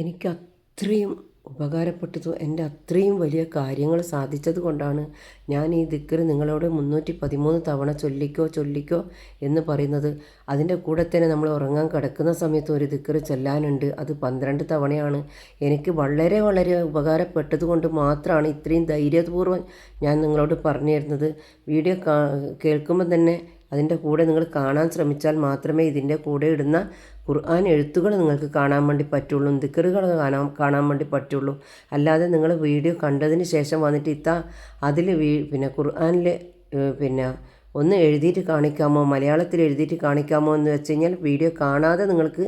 എനിക്ക് അത്രയും ഉപകാരപ്പെട്ടത് എന്റെ അത്രയും വലിയ കാര്യങ്ങൾ സാധിച്ചത് കൊണ്ടാണ് ഞാൻ ഈ ദിക്കർ നിങ്ങളോട് മുന്നൂറ്റി പതിമൂന്ന് തവണ ചൊല്ലിക്കോ ചൊല്ലിക്കോ എന്ന് പറയുന്നത്. അതിന്റെ കൂടെ തന്നെ നമ്മൾ ഉറങ്ങാൻ കിടക്കുന്ന സമയത്ത് ഒരു ദിക്കർ ചൊല്ലാനുണ്ട്. അത് പന്ത്രണ്ട് തവണയാണ്. എനിക്ക് വളരെ വളരെ ഉപകാരപ്പെട്ടത് കൊണ്ട് മാത്രമാണ് ഇത്രയും ധൈര്യപൂർവം ഞാൻ നിങ്ങളോട് പറഞ്ഞു തരുന്നത്. വീഡിയോ കേൾക്കുമ്പോൾ തന്നെ അതിന്റെ കൂടെ നിങ്ങൾ കാണാൻ ശ്രമിച്ചാൽ മാത്രമേ ഇതിന്റെ കൂടെ ഇടുന്ന ഖുർആൻ എഴുത്തുകൾ നിങ്ങൾക്ക് കാണാൻ വേണ്ടി പറ്റുള്ളൂ ദിക്കറുകൾ കാണാൻ കാണാൻ വേണ്ടി പറ്റുള്ളൂ. അല്ലാതെ നിങ്ങൾ വീഡിയോ കണ്ടതിന് ശേഷം വന്നിട്ട് ഇത്ത അതിൽ വീ പിന്നെ ഖുർആനിൽ പിന്നെ ഒന്ന് എഴുതിയിട്ട് കാണിക്കാമോ മലയാളത്തിൽ എഴുതിയിട്ട് കാണിക്കാമോ എന്ന് വെച്ച് കഴിഞ്ഞാൽ വീഡിയോ കാണാതെ നിങ്ങൾക്ക്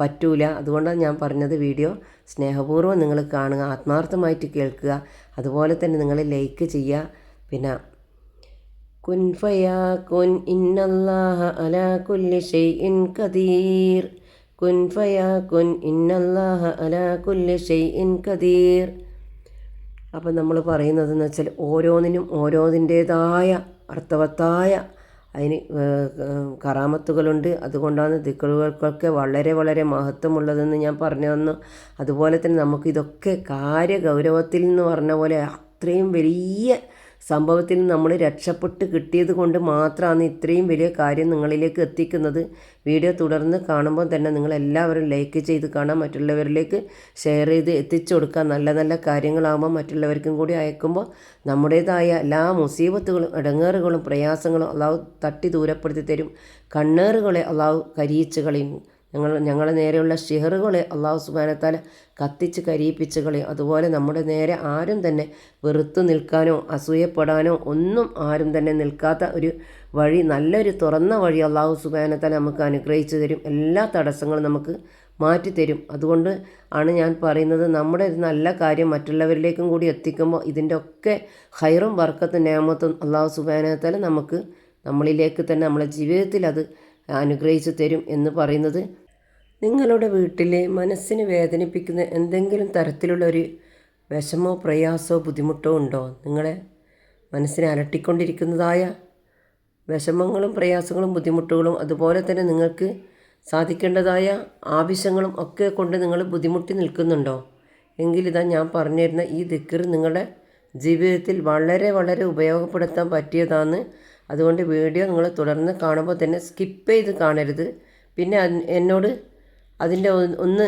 പറ്റൂല. അതുകൊണ്ടാണ് ഞാൻ പറഞ്ഞത് വീഡിയോ സ്നേഹപൂർവം നിങ്ങൾ കാണുക ആത്മാർത്ഥമായിട്ട് കേൾക്കുക. അതുപോലെ തന്നെ നിങ്ങൾ ലൈക്ക് ചെയ്യുക. പിന്നെ കുൻ ഫയാകുൻ ഇന്നല്ലാഹ അലാ കുല്ലി ഷൈഇൻ ഖദീർ കുൻ ഫയാകുൻ ഇന്നല്ലാഹ അലാ കുല്ലി ഷൈഇൻ ഖദീർ അപ്പം നമ്മൾ പറയുന്നത് പറയുന്നതെന്ന് വെച്ചാൽ ഓരോന്നിനും ഓരോതിന്റേതായ അർത്ഥവത്തായ അതിന് കറാമത്തുകളുണ്ട്. അതുകൊണ്ടാണ് ദിക്കറുകൾക്കൊക്കെ വളരെ വളരെ മഹത്വമുള്ളതെന്ന് ഞാൻ പറഞ്ഞു തന്നു. അതുപോലെ തന്നെ നമുക്കിതൊക്കെ കാര്യഗൗരവത്തിൽ എന്ന് പറഞ്ഞ പോലെ അത്രയും വലിയ സംഭവത്തിൽ നമ്മൾ രക്ഷപ്പെട്ട് കിട്ടിയത് കൊണ്ട് മാത്രമാണ് ഇത്രയും വലിയ കാര്യം നിങ്ങളിലേക്ക് എത്തിക്കുന്നത്. വീഡിയോ തുടർന്ന് കാണുമ്പോൾ തന്നെ നിങ്ങൾ എല്ലാവരും ലൈക്ക് ചെയ്ത് കാണാം. മറ്റുള്ളവരിലേക്ക് ഷെയർ ചെയ്ത് എത്തിച്ചു കൊടുക്കുക നല്ല നല്ല കാര്യങ്ങളാകുമ്പോൾ മറ്റുള്ളവർക്കും കൂടി അയക്കുമ്പോൾ നമ്മുടേതായ എല്ലാ മുസീബത്തുകളും ഇടങ്ങേറുകളും പ്രയാസങ്ങളും അള്ളാഹു തട്ടി ദൂരപ്പെടുത്തി തരും. കണ്ണേറുകളെ അള്ളാഹു കരിയിച്ച് കളയും ഞങ്ങൾ ഞങ്ങളെ നേരെയുള്ള ഷിഹറുകളെ അള്ളാഹു സുബാനത്താൽ കത്തിച്ച് കരിയിപ്പിച്ച് കളയും അതുപോലെ നമ്മുടെ നേരെ ആരും തന്നെ വെറുത്തു നിൽക്കാനോ അസൂയപ്പെടാനോ ഒന്നും ആരും തന്നെ നിൽക്കാത്ത ഒരു വഴി നല്ലൊരു തുറന്ന വഴി അള്ളാഹു സുബാനത്താൽ നമുക്ക് അനുഗ്രഹിച്ചു തരും. എല്ലാ തടസ്സങ്ങളും നമുക്ക് മാറ്റിത്തരും അതുകൊണ്ട് ആണ് ഞാൻ പറയുന്നത് നമ്മുടെ ഒരു നല്ല കാര്യം മറ്റുള്ളവരിലേക്കും കൂടി എത്തിക്കുമ്പോൾ ഇതിന്റെ ഒക്കെ ഹൈറും വർക്കത്തും നേമത്തും അള്ളാഹു സുബാനത്താൽ നമുക്ക് നമ്മളിലേക്ക് തന്നെ നമ്മളെ ജീവിതത്തിൽ അത് അനുഗ്രഹിച്ചു തരും എന്ന് പറയുന്നത് നിങ്ങളുടെ വീട്ടിലെ മനസ്സിന് വേദനിപ്പിക്കുന്ന എന്തെങ്കിലും തരത്തിലുള്ള ഒരു വിഷമോ പ്രയാസമോ ബുദ്ധിമുട്ടോ ഉണ്ടോ? നിങ്ങളെ മനസ്സിനെ അലട്ടിക്കൊണ്ടിരിക്കുന്നതായ വിഷമങ്ങളും പ്രയാസങ്ങളും ബുദ്ധിമുട്ടുകളും അതുപോലെ തന്നെ നിങ്ങൾക്ക് സാധിക്കേണ്ടതായ ആവശ്യങ്ങളും ഒക്കെ കൊണ്ട് നിങ്ങൾ ബുദ്ധിമുട്ടി നിൽക്കുന്നുണ്ടോ? എങ്കിലിതാ ഞാൻ പറഞ്ഞിരുന്ന ഈ ദിക്കർ നിങ്ങളുടെ ജീവിതത്തിൽ വളരെ വളരെ ഉപയോഗപ്പെടുത്താൻ പറ്റിയതാണ് അതുകൊണ്ട് വീഡിയോ നിങ്ങൾ തുടർന്ന് കാണുമ്പോൾ തന്നെ സ്കിപ്പ് ചെയ്ത് കാണരുത്. പിന്നെ എന്നോട് അതിന്റെ ഒന്ന്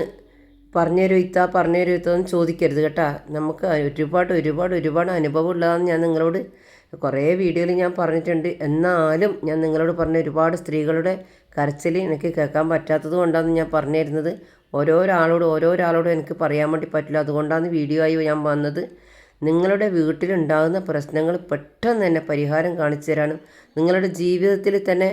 പറഞ്ഞു പറഞ്ഞുതരോ ഇത്താ പറഞ്ഞുതരോ ഇത്താന്ന് ചോദിക്കരുത് കേട്ടാ. നമുക്ക് ഒരുപാട് ഒരുപാട് ഒരുപാട് അനുഭവം ഉള്ളതാണെന്ന് ഞാൻ നിങ്ങളോട് കുറേ വീഡിയോയിൽ ഞാൻ പറഞ്ഞിട്ടുണ്ട്. എന്നാലും ഞാൻ നിങ്ങളോട് പറഞ്ഞ ഒരുപാട് സ്ത്രീകളുടെ കരച്ചിൽ എനിക്ക് കേൾക്കാൻ പറ്റാത്തത് കൊണ്ടാണ് ഞാൻ പറഞ്ഞു തരുന്നത് ഓരോരാളോട് ഓരോരാളോടും എനിക്ക് പറയാൻ വേണ്ടി പറ്റില്ല. അതുകൊണ്ടാണ് വീഡിയോ ആയി ഞാൻ വന്നത്. നിങ്ങളുടെ വീട്ടിലുണ്ടാകുന്ന പ്രശ്നങ്ങൾ പെട്ടെന്ന് തന്നെ പരിഹാരം കാണിച്ചു തരാനും നിങ്ങളുടെ ജീവിതത്തിൽ തന്നെ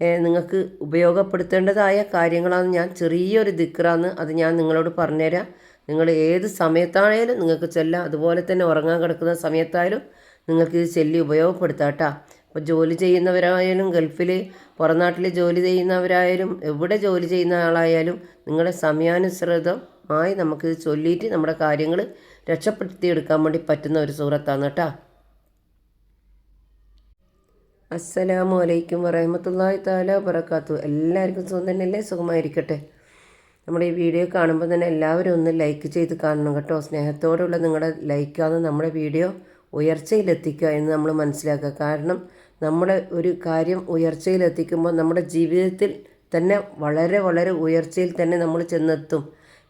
നിങ്ങൾക്ക് ഉപയോഗപ്പെടുത്തേണ്ടതായ കാര്യങ്ങളാണ് ഞാൻ. ചെറിയൊരു ദിക്റാന്ന് അത് ഞാൻ നിങ്ങളോട് പറഞ്ഞുതരാം. നിങ്ങൾ ഏത് സമയത്താണേലും നിങ്ങൾക്ക് ചെല്ലാം അതുപോലെ തന്നെ ഉറങ്ങാൻ കിടക്കുന്ന സമയത്തായാലും നിങ്ങൾക്ക് ഇത് ചെല്ലി ഉപയോഗപ്പെടുത്താം കേട്ടോ അപ്പോൾ ജോലി ചെയ്യുന്നവരായാലും ഗൾഫിൽ പുറംനാട്ടിൽ ജോലി ചെയ്യുന്നവരായാലും എവിടെ ജോലി ചെയ്യുന്ന ആളായാലും നിങ്ങളുടെ സമയാനുസൃതമായി നമുക്കിത് ചൊല്ലിയിട്ട് നമ്മുടെ കാര്യങ്ങൾ രക്ഷപ്പെടുത്തിയെടുക്കാൻ വേണ്ടി പറ്റുന്ന ഒരു സൂറത്താണ് കേട്ടോ. അസ്സലാമു അലൈക്കും വറഹമത്തല്ലാഹി താല വബർക്കാത്തു എല്ലാവർക്കും സുഖം തന്നെയല്ലേ? സുഖമായിരിക്കട്ടെ. നമ്മുടെ ഈ വീഡിയോ കാണുമ്പോൾ തന്നെ എല്ലാവരും ഒന്ന് ലൈക്ക് ചെയ്ത് കാണണം കേട്ടോ. സ്നേഹത്തോടുള്ള നിങ്ങളുടെ ലൈക്കാണ് നമ്മുടെ വീഡിയോ ഉയർച്ചയിലെത്തിക്കുക എന്ന് നമ്മൾ മനസ്സിലാക്കുക. കാരണം നമ്മുടെ ഒരു കാര്യം ഉയർച്ചയിലെത്തിക്കുമ്പോൾ നമ്മുടെ ജീവിതത്തിൽ തന്നെ വളരെ വളരെ ഉയർച്ചയിൽ തന്നെ നമ്മൾ ചെന്നെത്തും.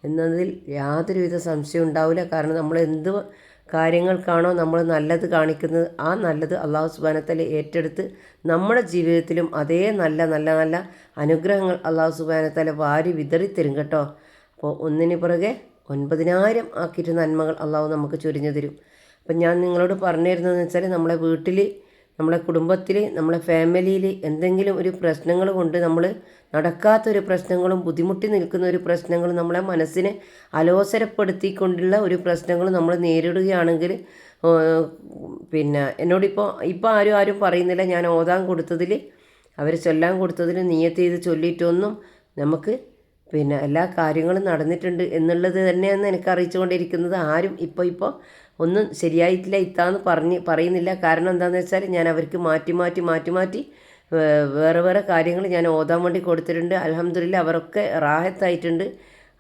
എന്നതിൽ യാതൊരുവിധ സംശയം ഉണ്ടാവില്ല. കാരണം നമ്മൾ എന്ത് കാര്യങ്ങൾക്കാണോ നമ്മൾ നല്ലത് കാണിക്കുന്നത്? ആ നല്ലത് അള്ളാഹു സുബാനത്തല ഏറ്റെടുത്ത് നമ്മുടെ ജീവിതത്തിലും അതേ നല്ല നല്ല നല്ല അനുഗ്രഹങ്ങൾ അള്ളാഹു സുബാനത്തല വാരി വിതറിത്തരും കേട്ടോ. അപ്പോൾ ഒന്നിന് പുറകെ ഒൻപതിനായിരം ആക്കിയിട്ട് നന്മകൾ അള്ളാഹു നമുക്ക് ചൊരിഞ്ഞു തരും. അപ്പം ഞാൻ നിങ്ങളോട് പറഞ്ഞു തരുന്നതെന്ന് വെച്ചാൽ നമ്മളെ വീട്ടിൽ നമ്മളെ കുടുംബത്തിൽ നമ്മളെ ഫാമിലിയിൽ എന്തെങ്കിലും ഒരു പ്രശ്നങ്ങൾ കൊണ്ട് നമ്മൾ നടക്കാത്തൊരു പ്രശ്നങ്ങളും ബുദ്ധിമുട്ടി നിൽക്കുന്ന ഒരു പ്രശ്നങ്ങളും നമ്മളെ മനസ്സിനെ അലോസരപ്പെടുത്തിക്കൊണ്ടുള്ള ഒരു പ്രശ്നങ്ങൾ നമ്മൾ നേരിടുകയാണെങ്കിൽ പിന്നെ എന്നോടിപ്പോൾ ഇപ്പോൾ ആരും ആരും പറയുന്നില്ല ഞാൻ ഓതാൻ കൊടുത്തതിൽ അവർ ചൊല്ലാൻ കൊടുത്തതിൽ നീയത്ത് ചെയ്ത് ചൊല്ലിയിട്ടൊന്നും നമുക്ക് പിന്നെ എല്ലാ കാര്യങ്ങളും നടന്നിട്ടുണ്ട് എന്നുള്ളത് തന്നെയാണ് എനിക്ക് അറിയിച്ചുകൊണ്ടിരിക്കുന്നത് ആരും ഇപ്പോൾ ഇപ്പോൾ ഒന്നും ശരിയായിട്ടില്ല ഇത്താന്ന് പറഞ്ഞ് പറയുന്നില്ല. കാരണം എന്താണെന്ന് വെച്ചാൽ ഞാൻ അവർക്ക് മാറ്റി മാറ്റി മാറ്റി മാറ്റി വേറെ വേറെ കാര്യങ്ങൾ ഞാൻ ഓതാൻ വേണ്ടി കൊടുത്തിട്ടുണ്ട്. അലഹമ്മദില്ല അവരൊക്കെ റാഹത്തായിട്ടുണ്ട്.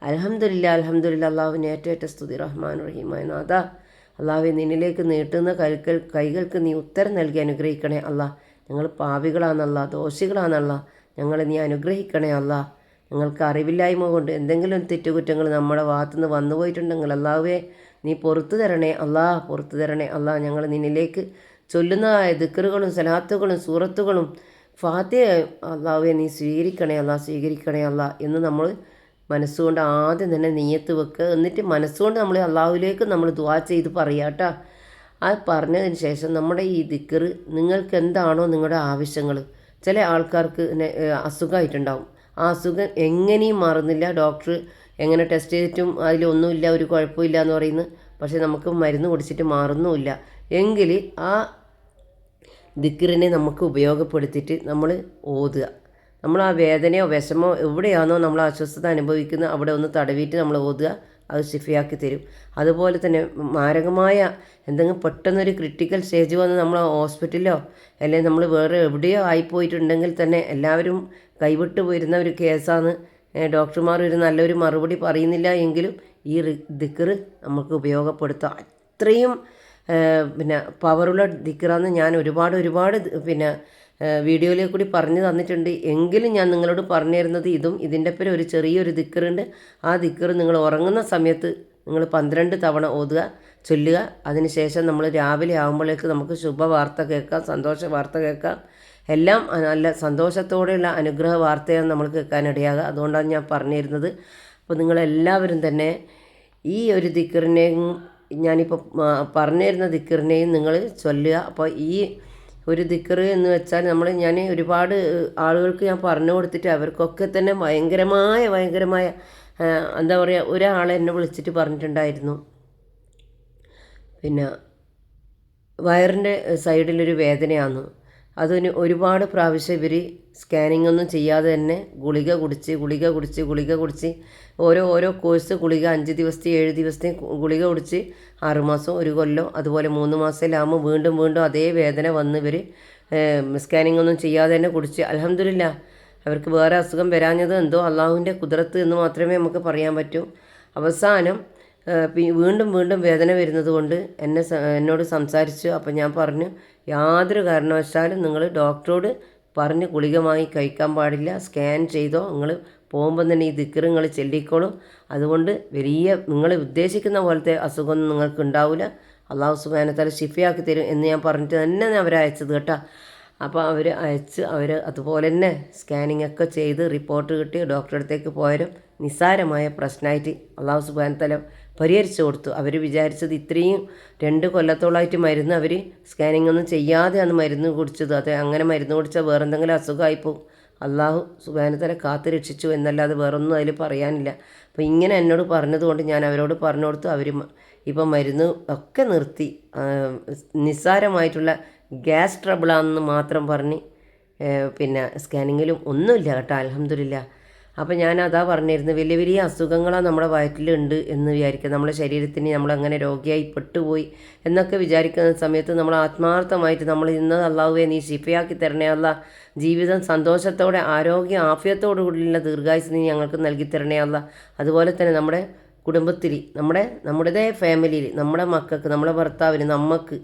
അലഹമില്ല അലഹമില്ല അള്ളാഹുവിന് ഏറ്റവും സ്തുതി. റഹ്മാൻ റഹീമായ നാഥ. അള്ളാഹുവെ നിന്നിലേക്ക് നീട്ടുന്ന കൈകൾ കൈകൾക്ക് നീ ഉത്തരം നൽകി അനുഗ്രഹിക്കണേ അല്ലാ ഞങ്ങൾ പാവികളാണല്ല ദോഷികളാണല്ല ഞങ്ങളെ നീ അനുഗ്രഹിക്കണേ അല്ല ഞങ്ങൾക്ക് അറിവില്ലായ്മ കൊണ്ട് എന്തെങ്കിലും തെറ്റുകുറ്റങ്ങൾ നമ്മുടെ ഭാഗത്തുനിന്ന് വന്നു പോയിട്ടുണ്ടെങ്കിൽ അള്ളാഹുവേ നീ പുറത്തു തരണേ. അല്ലാ പുറത്തു തരണേ. അല്ലാ ഞങ്ങൾ നിന്നിലേക്ക് ചൊല്ലുന്നതായ ദിക്കറുകളും സലാത്തുകളും സൂറത്തുകളും ഫാത്തിയ അള്ളാഹുവെ നീ സ്വീകരിക്കണേ. അല്ല സ്വീകരിക്കണേ അല്ല എന്ന് നമ്മൾ മനസ്സുകൊണ്ട് ആദ്യം തന്നെ നെയ്യത്ത് വെക്കുക. എന്നിട്ട് മനസ്സുകൊണ്ട് നമ്മൾ അള്ളാഹുലേക്ക് നമ്മൾ ദുവാ ചെയ്ത് പറയാട്ടാ അത് പറഞ്ഞതിന് ശേഷം നമ്മുടെ ഈ ദിക്കറ് നിങ്ങൾക്ക് എന്താണോ നിങ്ങളുടെ ആവശ്യങ്ങൾ. ചില ആൾക്കാർക്ക് അസുഖമായിട്ടുണ്ടാവും. ആ അസുഖം എങ്ങനെയും മാറുന്നില്ല. ഡോക്ടർ എങ്ങനെ ടെസ്റ്റ് ചെയ്തിട്ടും അതിലൊന്നുമില്ല ഒരു കുഴപ്പമില്ല എന്ന് പറയുന്നു. പക്ഷേ നമുക്ക് മരുന്ന് കുടിച്ചിട്ട് മാറുന്നുമില്ല. എങ്കിൽ ആ ദിക്കറിനെ നമുക്ക് ഉപയോഗപ്പെടുത്തിയിട്ട് നമ്മൾ ഓതുക. നമ്മൾ ആ വേദനയോ വിഷമോ എവിടെയാണോ നമ്മൾ അസ്വസ്ഥത അനുഭവിക്കുന്നത് അവിടെ ഒന്ന് തടവിയിട്ട് നമ്മൾ ഓതുക. അത് ഷിഫിയാക്കി തരും. അതുപോലെ തന്നെ മാരകമായ എന്തെങ്കിലും പെട്ടെന്നൊരു ക്രിട്ടിക്കൽ സ്റ്റേജ് വന്ന് നമ്മൾ ഹോസ്പിറ്റലിലോ അല്ലെങ്കിൽ നമ്മൾ വേറെ എവിടെയോ ആയിപ്പോയിട്ടുണ്ടെങ്കിൽ തന്നെ എല്ലാവരും കൈവിട്ട് പോയിരുന്ന ഒരു കേസാണ് ഡോക്ടർമാർ ഒരു നല്ലൊരു മറുപടി പറയുന്നില്ല എങ്കിലും ഈ ദിക്കറ് നമുക്ക് ഉപയോഗപ്പെടുത്താം. അത്രയും പിന്നെ പവറുള്ള ദിക്കറാന്ന് ഞാൻ ഒരുപാട് ഒരുപാട് പിന്നെ വീഡിയോയിൽ കൂടി പറഞ്ഞു തന്നിട്ടുണ്ട്. എങ്കിലും ഞാൻ നിങ്ങളോട് പറഞ്ഞു തരുന്നത് ഇതും ഇതിന്റെ പേര് ഒരു ചെറിയൊരു ദിക്കറുണ്ട്. ആ ദിക്കർ നിങ്ങൾ ഉറങ്ങുന്ന സമയത്ത് നിങ്ങൾ പന്ത്രണ്ട് തവണ ഓതുക ചൊല്ലുക. അതിനുശേഷം നമ്മൾ രാവിലെ ആകുമ്പോഴേക്ക് നമുക്ക് ശുഭവാർത്ത കേൾക്കാം സന്തോഷ വാർത്ത കേൾക്കാം. എല്ലാം നല്ല സന്തോഷത്തോടെയുള്ള അനുഗ്രഹ വാർത്തയാണ് നമ്മൾ കേൾക്കാനിടയാകുക. അതുകൊണ്ടാണ് ഞാൻ പറഞ്ഞിരുന്നത്. അപ്പോൾ നിങ്ങളെല്ലാവരും തന്നെ ഈ ഒരു ദിക്കറിനെയും ഞാനിപ്പോൾ പറഞ്ഞിരുന്ന ദിക്കറിനെയും നിങ്ങൾ ചൊല്ലുക. അപ്പോൾ ഈ ഒരു ദിക്കറ് എന്ന് വെച്ചാൽ നമ്മൾ ഞാൻ ഒരുപാട് ആളുകൾക്ക് ഞാൻ പറഞ്ഞു കൊടുത്തിട്ട് അവർക്കൊക്കെ തന്നെ ഭയങ്കരമായ ഭയങ്കരമായ എന്താ പറയുക ഒരാളെ എന്നെ വിളിച്ചിട്ട് പറഞ്ഞിട്ടുണ്ടായിരുന്നു. പിന്നെ വയറിന്റെ സൈഡിലൊരു വേദനയാണ് അതിന് ഒരുപാട് പ്രാവശ്യം ഇവർ സ്കാനിങ്ങൊന്നും ചെയ്യാതെ തന്നെ ഗുളിക കുടിച്ച് ഗുളിക കുടിച്ച് ഗുളിക കുടിച്ച് ഓരോ ഓരോ കോഴ്സ് ഗുളിക അഞ്ച് ദിവസത്തെ ഏഴ് ദിവസത്തെ ഗുളിക കുടിച്ച് ആറുമാസം ഒരു കൊല്ലം അതുപോലെ മൂന്ന് മാസത്തിലാകുമ്പോൾ വീണ്ടും വീണ്ടും അതേ വേദന വന്ന് ഇവർ സ്കാനിങ് ഒന്നും ചെയ്യാതെ തന്നെ കുടിച്ച്. അലഹമില്ല അവർക്ക് വേറെ അസുഖം വരാഞ്ഞത് എന്തോ അള്ളാഹുവിന്റെ കുതിരത്ത് എന്ന് മാത്രമേ നമുക്ക് പറയാൻ പറ്റൂ. അവസാനം വീണ്ടും വീണ്ടും വേദന വരുന്നത് കൊണ്ട് എന്നെ എന്നോട് സംസാരിച്ചു അപ്പോൾ ഞാൻ പറഞ്ഞു യാതൊരു കാരണവശാലും നിങ്ങൾ ഡോക്ടറോട് പറഞ്ഞ് ഗുളിക വാങ്ങി കഴിക്കാൻ പാടില്ല. സ്കാൻ ചെയ്തോ. നിങ്ങൾ പോകുമ്പോൾ തന്നെ ഈ ദിക്കറുങ്ങൾ ചെല്ലിക്കോളും. അതുകൊണ്ട് വലിയ നിങ്ങൾ ഉദ്ദേശിക്കുന്ന പോലത്തെ അസുഖമൊന്നും നിങ്ങൾക്ക് ഉണ്ടാവില്ല അള്ളാഹു സുബാനത്താൽ ഷിഫയാക്കി തരും എന്ന് ഞാൻ പറഞ്ഞിട്ട് തന്നെ അവരെ അയച്ചത് കേട്ടോ. അപ്പോൾ അവർ അയച്ച് അവർ അതുപോലെ തന്നെ സ്കാനിങ് ഒക്കെ ചെയ്ത് റിപ്പോർട്ട് കിട്ടി. ഡോക്ടറെ അടുത്തേക്ക് പോയാലും നിസ്സാരമായ പ്രശ്നമായിട്ട് അള്ളാഹു സുബാനത്തല പരിഹരിച്ചു കൊടുത്തു. അവർ വിചാരിച്ചത് ഇത്രയും രണ്ട് കൊല്ലത്തോളമായിട്ട് മരുന്ന് അവർ സ്കാനിങ് ഒന്നും ചെയ്യാതെയാണ് മരുന്ന് കുടിച്ചത്. അത് അങ്ങനെ മരുന്ന് കുടിച്ചാൽ വേറെ എന്തെങ്കിലും അസുഖമായിപ്പോവും. അള്ളാഹു സുബാനത്തല കാത്തു രക്ഷിച്ചു എന്നല്ലാതെ വേറൊന്നും അതിൽ പറയാനില്ല. അപ്പോൾ ഇങ്ങനെ എന്നോട് പറഞ്ഞതുകൊണ്ട് ഞാൻ അവരോട് പറഞ്ഞു കൊടുത്തു. അവർ ഇപ്പം മരുന്ന് ഒക്കെ നിർത്തി. നിസ്സാരമായിട്ടുള്ള ഗ്യാസ് ട്രബിളാണെന്ന് മാത്രം പറഞ്ഞ് പിന്നെ സ്കാനിങ്ങിലും ഒന്നുമില്ല കേട്ടോ. അലഹമില്ല അപ്പോൾ ഞാൻ അതാ പറഞ്ഞിരുന്നത് വലിയ വലിയ അസുഖങ്ങളാണ് നമ്മുടെ വയറ്റിലുണ്ട് എന്ന് വിചാരിക്കുക. നമ്മുടെ ശരീരത്തിന് നമ്മളങ്ങനെ രോഗിയായി പെട്ടുപോയി എന്നൊക്കെ വിചാരിക്കുന്ന സമയത്ത് നമ്മൾ ആത്മാർത്ഥമായിട്ട് നമ്മൾ ഇന്ന് അള്ളാഹുവെ നീ ശിഫയാക്കി തരണേ അല്ല ജീവിതം സന്തോഷത്തോടെ ആരോഗ്യ ആഫ്യത്തോടു കൂടിയുള്ള ദീർഘായുസ് നീ ഞങ്ങൾക്ക് നൽകി തരണേ അല്ല അതുപോലെ തന്നെ നമ്മുടെ കുടുംബത്തിൽ നമ്മുടെ നമ്മുടേതേ ഫാമിലിയിൽ നമ്മുടെ മക്കൾക്ക് നമ്മുടെ ഭർത്താവിന് നമുക്ക്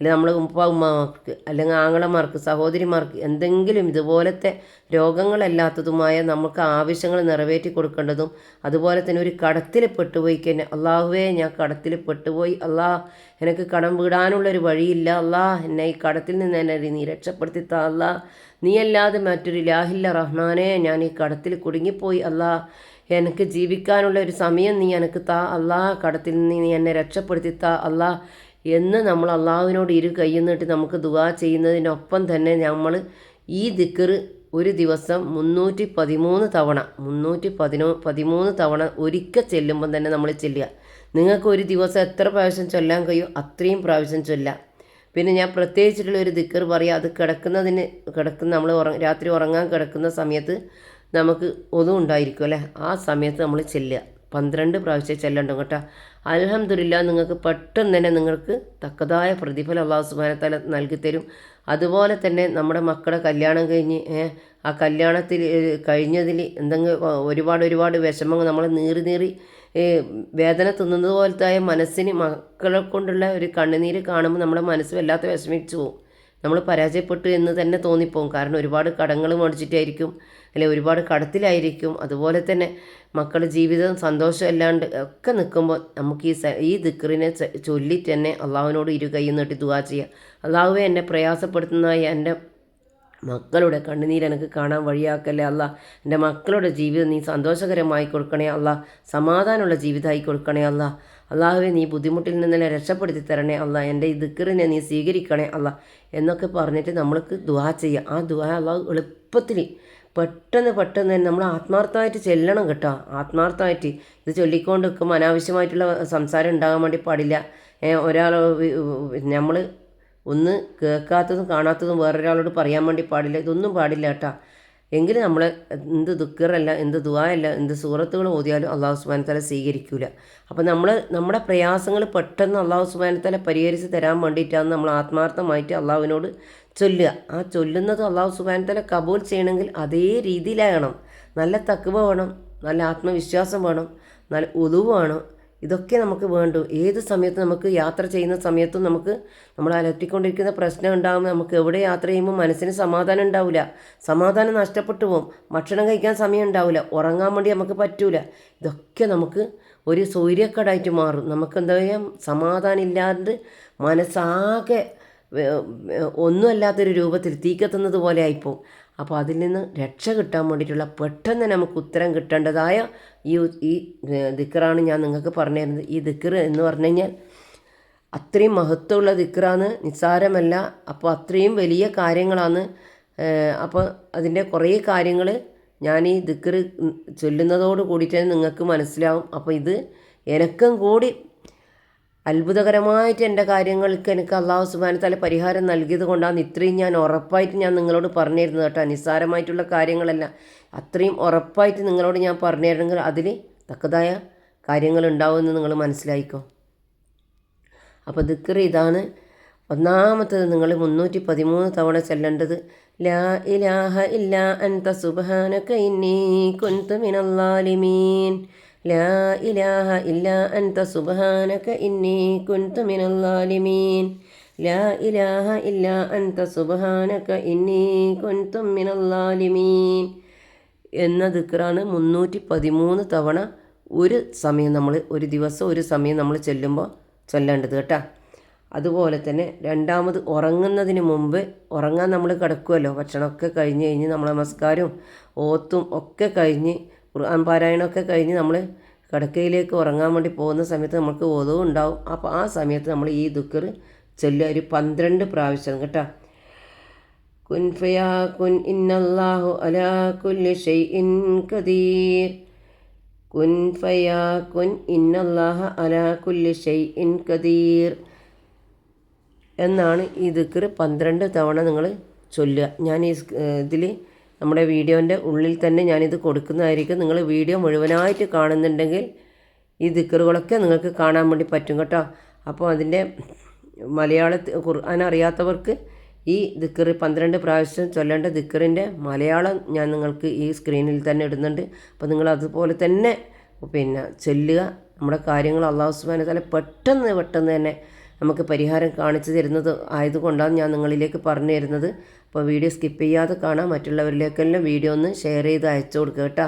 അല്ലെങ്കിൽ നമ്മൾ ഉപ്പ ഉമ്മമാർക്ക് അല്ലെങ്കിൽ ആങ്ങളമാർക്ക് സഹോദരിമാർക്ക് എന്തെങ്കിലും ഇതുപോലത്തെ രോഗങ്ങളല്ലാത്തതുമായ നമുക്ക് ആവശ്യങ്ങൾ നിറവേറ്റി കൊടുക്കേണ്ടതും അതുപോലെ തന്നെ ഒരു കടത്തിൽ പെട്ടുപോയി കഴിഞ്ഞാൽ അള്ളാഹുവേ ഞാൻ കടത്തിൽ പെട്ടുപോയി. അള്ളാഹ് എനിക്ക് കടം വീടാനുള്ളൊരു വഴിയില്ല. അള്ളാഹ് എന്നെ ഈ കടത്തിൽ നിന്ന് എന്നെ നീ രക്ഷപ്പെടുത്തി താ. അള്ളാഹ് നീ അല്ലാതെ മറ്റൊരു ലാഹില്ല റഹ്മാനെ ഞാൻ ഈ കടത്തിൽ കുടുങ്ങിപ്പോയി. അള്ളാഹ് എനിക്ക് ജീവിക്കാനുള്ള ഒരു സമയം നീ എനിക്ക് താ. അള്ളാഹ് കടത്തിൽ നിന്ന് നീ എന്നെ രക്ഷപ്പെടുത്തി താ. അള്ളാഹ് എന്ന് നമ്മൾ അള്ളാഹുവിനോട് ഇരു കൈന്നിട്ട് നമുക്ക് ദുവാ ചെയ്യുന്നതിനൊപ്പം തന്നെ നമ്മൾ ഈ ദിക്കറ് ഒരു ദിവസം മുന്നൂറ്റി പതിമൂന്ന് തവണ മുന്നൂറ്റി പതിനോ പതിമൂന്ന് തവണ ഒരിക്കൽ ചെല്ലുമ്പം തന്നെ നമ്മൾ ചെല്ലുക. നിങ്ങൾക്ക് ഒരു ദിവസം എത്ര പ്രാവശ്യം ചൊല്ലാൻ കഴിയും അത്രയും പ്രാവശ്യം ചൊല്ലാം പിന്നെ ഞാൻ പ്രത്യേകിച്ചിട്ടുള്ള ഒരു ദിക്കർ പറയാം അത് കിടക്കുന്നതിന് കിടക്കുന്ന നമ്മൾ രാത്രി ഉറങ്ങാൻ കിടക്കുന്ന സമയത്ത് നമുക്ക് ഒതും ഉണ്ടായിരിക്കും അല്ലേ? ആ സമയത്ത് നമ്മൾ ചെല്ലുക. പന്ത്രണ്ട് പ്രാവശ്യം ചെല്ലണം കേട്ടോ? അലഹമില്ല നിങ്ങൾക്ക് പെട്ടെന്ന് തന്നെ നിങ്ങൾക്ക് തക്കതായ പ്രതിഫലം അള്ളാഹു സുബാനത്താല നൽകി തരും. അതുപോലെ തന്നെ നമ്മുടെ മക്കളെ കല്യാണം കഴിഞ്ഞ് ആ കല്യാണത്തിൽ കഴിഞ്ഞതിൽ എന്തെങ്കിലും ഒരുപാട് ഒരുപാട് വിഷമങ്ങൾ നമ്മൾ നീറി നീറി വേദന തിന്നുന്നത് പോലത്തെ മനസ്സിന് മക്കളെ കൊണ്ടുള്ള ഒരു കണ്ണുനീര് കാണുമ്പോൾ നമ്മുടെ മനസ്സ് വല്ലാത്ത വിഷമിച്ചു പോകും നമ്മൾ പരാജയപ്പെട്ടു എന്ന് തന്നെ തോന്നിപ്പോകും. കാരണം ഒരുപാട് കടങ്ങൾ മേടിച്ചിട്ടായിരിക്കും അല്ലെ ഒരുപാട് കടത്തിലായിരിക്കും. അതുപോലെ തന്നെ മക്കളുടെ ജീവിതം സന്തോഷം അല്ലാണ്ട് ഒക്കെ നിൽക്കുമ്പോൾ നമുക്ക് ഈ ഈ ദിക്റിനെ ചൊല്ലി തന്നെ അള്ളാഹുവിനോട് ഇരു കൈ നീട്ടി ദുവാ ചെയ്യുക. അള്ളാഹുവെ എന്നെ പ്രയാസപ്പെടുത്തുന്ന എന്റെ മക്കളുടെ കണ്ണുനീര് എനിക്ക് കാണാൻ വഴിയാക്കല്ലേ അല്ല. എന്റെ മക്കളുടെ ജീവിതം നീ സന്തോഷകരമായി കൊടുക്കണേ അല്ല. സമാധാനമുള്ള ജീവിതമായി കൊടുക്കണേ അല്ല. അള്ളാഹുവെ നീ ബുദ്ധിമുട്ടിൽ നിന്നെല്ലാം രക്ഷപ്പെടുത്തി തരണേ അല്ല. എന്റെ ഈ ദിക്കറിനെ നീ സ്വീകരിക്കണേ അല്ല. എന്നൊക്കെ പറഞ്ഞിട്ട് നമ്മൾക്ക് ദുവാ ചെയ്യുക ആ ദുവാ അള്ളാഹു എളുപ്പത്തിൽ പെട്ടെന്ന് പെട്ടെന്ന് തന്നെ നമ്മൾ ആത്മാർത്ഥമായിട്ട് ചെല്ലണം കേട്ടോ. ആത്മാർത്ഥമായിട്ട് ഇത് ചൊല്ലിക്കൊണ്ട് നിൽക്കുമ്പോൾ അനാവശ്യമായിട്ടുള്ള സംസാരം ഉണ്ടാകാൻ വേണ്ടി പാടില്ല. ഒരാൾ നമ്മൾ ഒന്ന് കേൾക്കാത്തതും കാണാത്തതും വേറൊരാളോട് പറയാൻ വേണ്ടി പാടില്ല. ഇതൊന്നും പാടില്ല കേട്ടാ. എങ്കിലും നമ്മൾ എന്ത് ദുഃഖറല്ല എന്ത് ദുവായല്ല എന്ത് സൂറത്തുകൾ ഓതിയാലും അള്ളാഹു സുബാനത്തല സ്വീകരിക്കൂല. അപ്പോൾ നമ്മൾ നമ്മുടെ പ്രയാസങ്ങൾ പെട്ടെന്ന് അള്ളാഹു സുബാനത്തല പരിഹരിച്ച് തരാൻ വേണ്ടിയിട്ടാണ് നമ്മൾ ആത്മാർത്ഥമായിട്ട് അള്ളാഹുവിനോട് ചൊല്ലുക. ആ ചൊല്ലുന്നത് അള്ളാഹു സുബാനത്തല കബൂൽ ചെയ്യണമെങ്കിൽ അതേ രീതിയിലാകണം. നല്ല തക്കുവ വേണം നല്ല ആത്മവിശ്വാസം വേണം നല്ല ഒതുവ് വേണം ഇതൊക്കെ നമുക്ക് വേണ്ടു. ഏത് സമയത്ത് നമുക്ക് യാത്ര ചെയ്യുന്ന സമയത്തും നമുക്ക് നമ്മൾ അലട്ടിക്കൊണ്ടിരിക്കുന്ന പ്രശ്നം ഉണ്ടാകുമ്പോൾ നമുക്ക് എവിടെ യാത്ര ചെയ്യുമ്പോൾ മനസ്സിന് സമാധാനം ഉണ്ടാവില്ല. സമാധാനം നഷ്ടപ്പെട്ടു പോകും. ഭക്ഷണം കഴിക്കാൻ സമയം ഉണ്ടാവില്ല. ഉറങ്ങാൻ വേണ്ടി നമുക്ക് പറ്റൂല. ഇതൊക്കെ നമുക്ക് ഒരു സൂര്യക്കടായിട്ട് മാറും. നമുക്ക് എന്താ പറയുക സമാധാനം ഇല്ലാണ്ട് മനസ്സാകെ ഒന്നുമല്ലാത്തൊരു രൂപത്തിൽ തീ കത്തുന്നത് പോലെ ആയിപ്പോവും. അപ്പോൾ അതിൽ നിന്ന് രക്ഷ കിട്ടാൻ വേണ്ടിയിട്ടുള്ള പെട്ടെന്ന് നമുക്ക് ഉത്തരം കിട്ടേണ്ടതായ ഈ ഈ ദിക്കറാണ് ഞാൻ നിങ്ങൾക്ക് പറഞ്ഞു തരുന്നത് ഈ ദിക്കർ എന്ന് പറഞ്ഞു കഴിഞ്ഞാൽ അത്രയും മഹത്വമുള്ള ദിക്കറാണ് നിസ്സാരമല്ല അപ്പോൾ അത്രയും വലിയ കാര്യങ്ങളാണ്. അപ്പോൾ അതിന്റെ കുറേ കാര്യങ്ങൾ ഞാൻ ഈ ദിക്കർ ചൊല്ലുന്നതോട് കൂടിയിട്ട് നിങ്ങൾക്ക് മനസ്സിലാവും. അപ്പോൾ ഇത് എനക്കും കൂടി അത്ഭുതകരമായിട്ട് എന്റെ കാര്യങ്ങൾക്ക് എനിക്ക് അള്ളാഹു സുബാന തല പരിഹാരം നൽകിയത് കൊണ്ടാണ് ഇത്രയും ഞാൻ ഉറപ്പായിട്ട് ഞാൻ നിങ്ങളോട് പറഞ്ഞിരുന്നത് കേട്ടോ. നിസ്സാരമായിട്ടുള്ള കാര്യങ്ങളല്ല. അത്രയും ഉറപ്പായിട്ട് നിങ്ങളോട് ഞാൻ പറഞ്ഞിരുന്നെങ്കിൽ അതിൽ തക്കതായ കാര്യങ്ങൾ ഉണ്ടാവുമെന്ന് നിങ്ങൾ മനസ്സിലായിക്കോ? അപ്പോൾ ദിക്കർ ഇതാണ്. ഒന്നാമത്തത് നിങ്ങൾ മുന്നൂറ്റി പതിമൂന്ന് തവണ ചെല്ലേണ്ടത് ലാ ഇലാഹ ഇല്ല അൻത സുബ്ഹാനക ഇന്നീ കുന്തു ലാ ഇലാഹ ഇല്ല അൻത സുബ്ഹാനക ഇന്നി കുന്തു മിനല്ലാലിമീൻ ലാ ഇലാഹ ഇല്ല അൻത സുബ്ഹാനക ഇന്നി കുന്തു മിനല്ലാലിമീൻ എന്ന ദിക്റാണ് മുന്നൂറ്റി പതിമൂന്ന് തവണ ഒരു സമയം നമ്മൾ ഒരു ദിവസം ഒരു സമയം നമ്മൾ ചെല്ലുമ്പോൾ ചൊല്ലേണ്ടത് കേട്ടോ. അതുപോലെ തന്നെ രണ്ടാമത് ഉറങ്ങുന്നതിന് മുമ്പ് ഉറങ്ങാൻ നമ്മൾ കിടക്കുമല്ലോ ഭക്ഷണമൊക്കെ കഴിഞ്ഞ് കഴിഞ്ഞ് നമ്മൾ നമസ്കാരവും ഓത്തും ഒക്കെ കഴിഞ്ഞ് ഖുർആൻ പാരായണമൊക്കെ കഴിഞ്ഞ് നമ്മൾ കിടക്കയിലേക്ക് ഉറങ്ങാൻ വേണ്ടി പോകുന്ന സമയത്ത് നമുക്ക് ഒതവും ഉണ്ടാവും. അപ്പോൾ ആ സമയത്ത് നമ്മൾ ഈ ദുക്കർ ചൊല്ലുക. ഒരു പന്ത്രണ്ട് പ്രാവശ്യം കേട്ടോ. കുൻ ഫയാ കുൻ ഇന്നല്ലാഹു അലാ കുല്ലി ഷൈഇൻ ഖദീർ. കുൻ ഫയാ കുൻ ഇന്നല്ലാഹ അലാ കുല്ലി ഷൈഇൻ ഖദീർ. എന്നാണ് ഈ ദിക്കർ പന്ത്രണ്ട് തവണ നിങ്ങൾ ചൊല്ലുക. ഞാൻ ഈ ഇതിൽ നമ്മുടെ വീഡിയോന്റെ ഉള്ളിൽ തന്നെ ഞാനിത് കൊടുക്കുന്നതായിരിക്കും. നിങ്ങൾ വീഡിയോ മുഴുവനായിട്ട് കാണുന്നുണ്ടെങ്കിൽ ഈ ദിക്കറുകളൊക്കെ നിങ്ങൾക്ക് കാണാൻ വേണ്ടി പറ്റും കേട്ടോ. അപ്പോൾ അതിന്റെ മലയാളത്തിൽ ഖുർആൻ അറിയാത്തവർക്ക് ഈ ദിക്കറ് പന്ത്രണ്ട് പ്രാവശ്യം ചൊല്ലേണ്ട ദിക്കറിന്റെ മലയാളം ഞാൻ നിങ്ങൾക്ക് ഈ സ്ക്രീനിൽ തന്നെ ഇടുന്നുണ്ട്. അപ്പോൾ നിങ്ങൾ അതുപോലെ തന്നെ പിന്നെ ചൊല്ലുക. നമ്മുടെ കാര്യങ്ങൾ അള്ളാഹു സുബാന തല പെട്ടെന്ന് പെട്ടെന്ന് തന്നെ നമുക്ക് പരിഹാരം കാണിച്ചു തരുന്നത് ആയതുകൊണ്ടാണ് ഞാൻ നിങ്ങളിലേക്ക് പറഞ്ഞു തരുന്നത്. അപ്പോൾ വീഡിയോ സ്കിപ്പ് ചെയ്യാതെ കാണാം മറ്റുള്ളവരിലേക്കെല്ലാം വീഡിയോ ഒന്ന് ഷെയർ ചെയ്ത് അയച്ചു കൊടുക്കുക കേട്ടോ.